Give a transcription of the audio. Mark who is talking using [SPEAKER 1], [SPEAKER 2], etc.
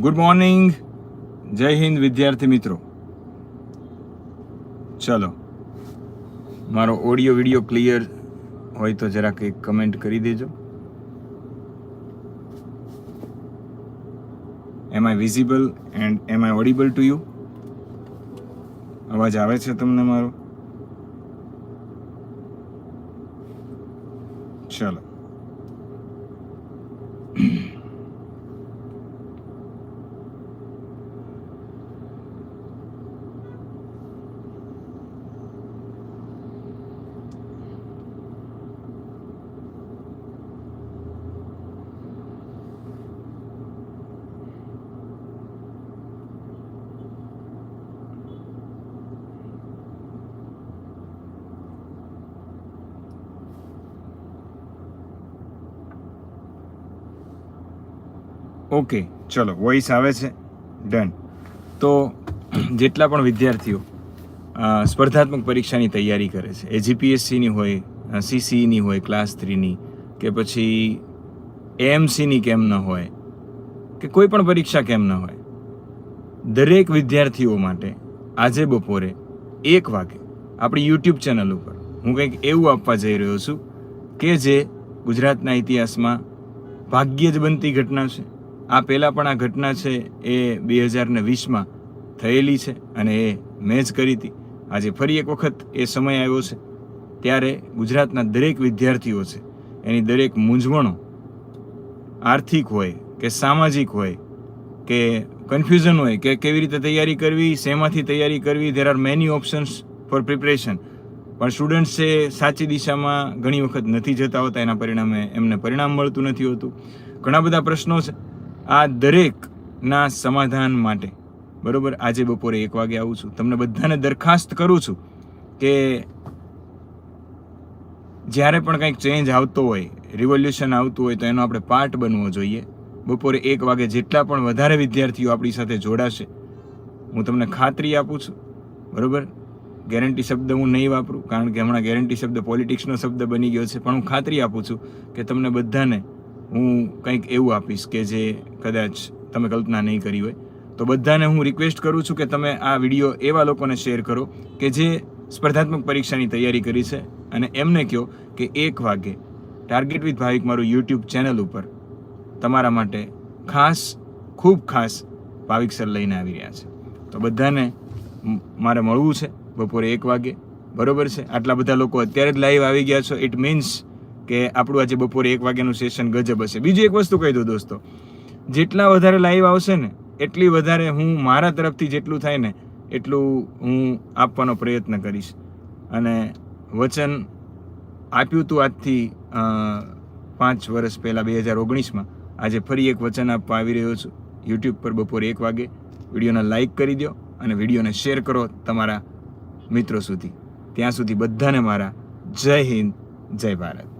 [SPEAKER 1] Good morning જય હિન્દ, વિદ્યાર્થી મિત્રો. ચલો. મારો ઓડિયો વિડિયો ક્લિયર હોય તો જરા કંઈક કમેન્ટ કરી દેજો. Am I visible and am I audible to you અવાજ આવે છે તમને મારો? ચલો. ઓકે, ચલો, વોઇસ આવે છે. ડન તો જેટલા પણ વિદ્યાર્થીઓ સ્પર્ધાત્મક પરીક્ષાની તૈયારી કરે છે એ જીપીએસસીની હોય સીસીઈની હોય ક્લાસ થ્રીની કે પછી એએમસીની કેમ ન હોય, કે કોઈ પણ પરીક્ષા કેમ ન હોય, દરેક વિદ્યાર્થીઓ માટે આજે બપોરે એક વાગે આપણી યુટ્યુબ ચેનલ ઉપર હું કંઈક એવું આપવા જઈ રહ્યો છું કે જે ગુજરાતના ઇતિહાસમાં ભાગ્યે જ બનતી ઘટના છે. આ પહેલાં પણ આ ઘટના છે એ બે હજારને વીસમાં થયેલી છે અને એ મેં જ કરી હતી. આજે ફરી એક વખત એ સમય આવ્યો છે. ત્યારે ગુજરાતના દરેક વિદ્યાર્થીઓ છે, એની દરેક મૂંઝવણો આર્થિક હોય કે સામાજિક હોય કે કન્ફ્યુઝન હોય કે કેવી રીતે તૈયારી કરવી, શેમાંથી તૈયારી કરવી there are many options for preparation પણ સ્ટુડન્ટ્સ છે સાચી દિશામાં ઘણી વખત નથી જતા હોતા, એના પરિણામે એમને પરિણામ મળતું નથી હોતું. ઘણા બધા પ્રશ્નો છે. આ દરેકના સમાધાન માટે. બરાબર? આજે બપોરે એક વાગે આવું છું. તમને બધાને દરખાસ્ત કરું છું કે જ્યારે પણ કંઈક ચેન્જ આવતો હોય રિવોલ્યુશન આવતું હોય તો એનો આપણે પાર્ટ બનવો જોઈએ. બપોરે એક વાગે જેટલા પણ વધારે વિદ્યાર્થીઓ આપણી સાથે જોડાશે, હું તમને ખાતરી આપું છું. બરાબર? ગેરંટી શબ્દ હું નહીં વાપરું, કારણ કે હમણાં ગેરંટી શબ્દ પોલિટિક્સનો શબ્દ બની ગયો છે. પણ હું ખાતરી આપું છું કે તમને બધાને હું કંઈક એવું આપીશ કે જે કદાચ તમે કલ્પના નહીં કરી હોય. તો બધાને હું રિક્વેસ્ટ કરું છું કે તમે આ વીડિયો એવા લોકોને શેર કરો કે જે સ્પર્ધાત્મક પરીક્ષાની તૈયારી કરી છે અને એમને કહો કે એક વાગે ટાર્ગેટ વિથ ભાવિક મારું યુટ્યુબ ચેનલ ઉપર તમારા માટે ખાસ, ખૂબ ખાસ ભાવિક સર લઈને આવી રહ્યા છે. તો બધાને મારે મળવું છે. બપોરે એક વાગે. બરોબર છે? આટલા બધા લોકો અત્યારે જ લાઈવ આવી ગયા છો. ઇટ મીન્સ કે આપણું આજે બપોરે એક વાગ્યાનું સેશન ગજબ હશે. બીજી એક વસ્તુ કહી દઉં દોસ્તો. જેટલા વધારે લાઈવ આવશે ને, એટલી વધારે હું મારા તરફથી જેટલું થાય ને, એટલું હું આપવાનો પ્રયત્ન કરીશ. અને વચન આપ્યું હતું આજથી પાંચ વર્ષ પહેલાં બે હજાર ઓગણીસમાં. આજે ફરી એક વચન આપવા આવી રહ્યો છું. યુટ્યુબ પર બપોરે એક વાગે વિડીયોને લાઈક કરી દો અને વિડીયોને શેર કરો તમારા મિત્રો સુધી. ત્યાં સુધી બધાને મારા જય હિન્દ, જય ભારત.